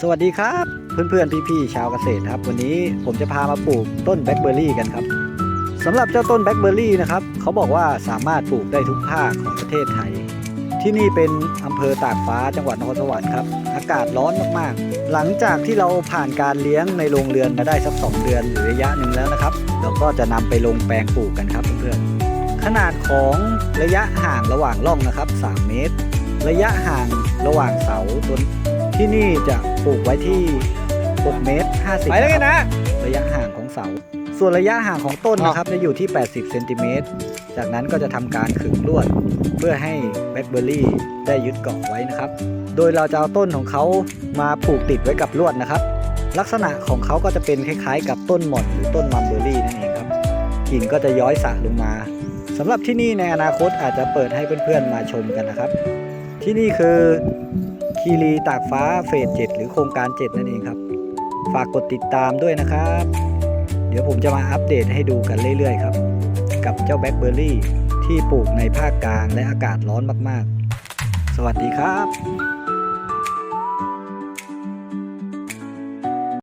สวัสดีครับเพื่อนๆพี่ๆชาวเกษตรครับ วันนี้ผมจะพามาปลูกต้นแบล็คเบอร์รี่กันครับสำหรับเจ้าต้นแบล็คเบอร์รี่นะครับเขาบอกว่าสามารถปลูกได้ทุกภาคของประเทศไทย ที่นี่เป็นอำเภอตากฟ้าจังหวัดนครสวรรค์ครับอากาศร้อนมากๆ หลังจากที่เราผ่านการเลี้ยงในโรงเรือนมาได้สัก2เดือนหรือระยะหนึ่งแล้วนะครับ เราก็จะนำไปลงแปลงปลูกกันครับเพื่อนๆขนาดของระยะห่างระหว่างร่องนะครับ 3 เมตร ระยะห่างระหว่างเสาต้น ที่นี่จะปลูกไว้ที่ 6 เมตร 50ไปแล้วกันนะ ระยะห่างของเสา ส่วนระยะห่างของต้นนะครับจะอยู่ที่ 80 เซนติเมตร จากนั้นก็จะทำการขึงลวด เพื่อให้แบล็คเบอร์รี่ได้ยึดเกาะไว้นะครับ โดยเราจะเอาต้นของเขามาผูกติดไว้กับลวดนะครับ ลักษณะของเขาก็จะเป็นคล้ายๆ กับต้นหม่อนหรือต้นมัมเบอร์รี่นั่นเองครับ กิ่งก็จะย้อยสระลงมาสำหรับที่นี่ในอนาคตอาจจะเปิดให้เพื่อนๆมาชมกันนะครับ ที่นี่คือคีรีตากฟ้าเฟส7หรือโครงการ 7 นั่นเองครับ ฝากกดติดตามด้วยนะครับ เดี๋ยวผมจะมาอัปเดตให้ดูกันเรื่อยๆครับ กับเจ้าแบล็คเบอร์รี่ที่ปลูกในภาคกลางและอากาศร้อนมากๆ สวัสดีครับ